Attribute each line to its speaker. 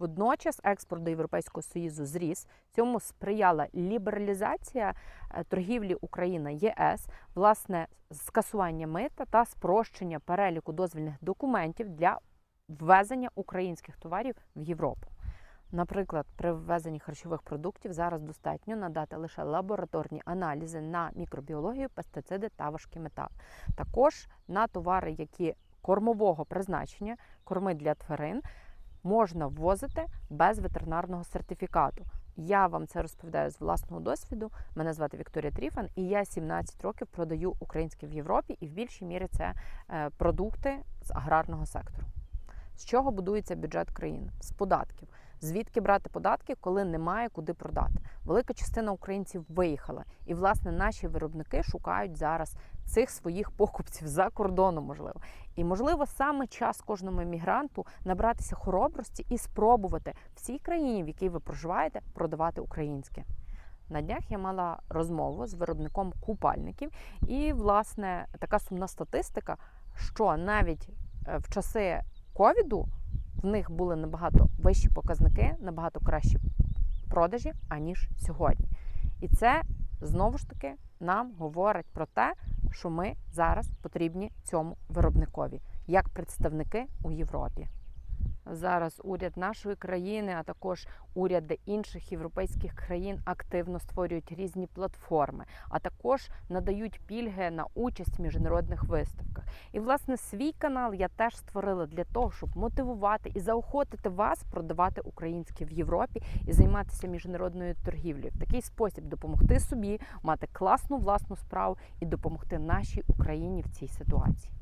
Speaker 1: Водночас експорт до Європейського Союзу зріс. Цьому сприяла лібералізація е, торгівлі Україна ЄС, власне, скасування мита та спрощення переліку дозвільних документів для ввезення українських товарів в Європу. Наприклад, при ввезенні харчових продуктів зараз достатньо надати лише лабораторні аналізи на мікробіологію, пестициди та важкі метали. Також на товари, які кормового призначення, корми для тварин, можна ввозити без ветеринарного сертифікату. Я вам це розповідаю з власного досвіду. Мене звати Вікторія Тріфан, і я 17 років продаю українське в Європі, і в більшій мірі це е, продукти з аграрного сектору. З чого будується бюджет країни? З податків. Звідки брати податки, коли немає куди продати? Велика частина українців виїхала, і власне наші виробники шукають зараз цих своїх покупців за кордоном, можливо. І можливо саме час кожному емігранту набратися хоробрості і спробувати в цій країні, в якій ви проживаєте, продавати українське. На днях я мала розмову з виробником купальників, і власне така сумна статистика, що навіть е, в часи ковіду в них були набагато вищі показники, набагато кращі продажі, аніж сьогодні. І це знову ж таки нам говорить про те, що ми зараз потрібні цьому виробникові як представники у Європі. Зараз уряд нашої країни, а також уряди інших європейських країн активно створюють різні платформи, а також надають пільги на участь в міжнародних виставках. І власне свій канал я теж створила для того, щоб мотивувати і заохотити вас продавати українське в Європі і займатися міжнародною торгівлею. В такий спосіб допомогти собі мати класну власну справу і допомогти нашій Україні в цій ситуації.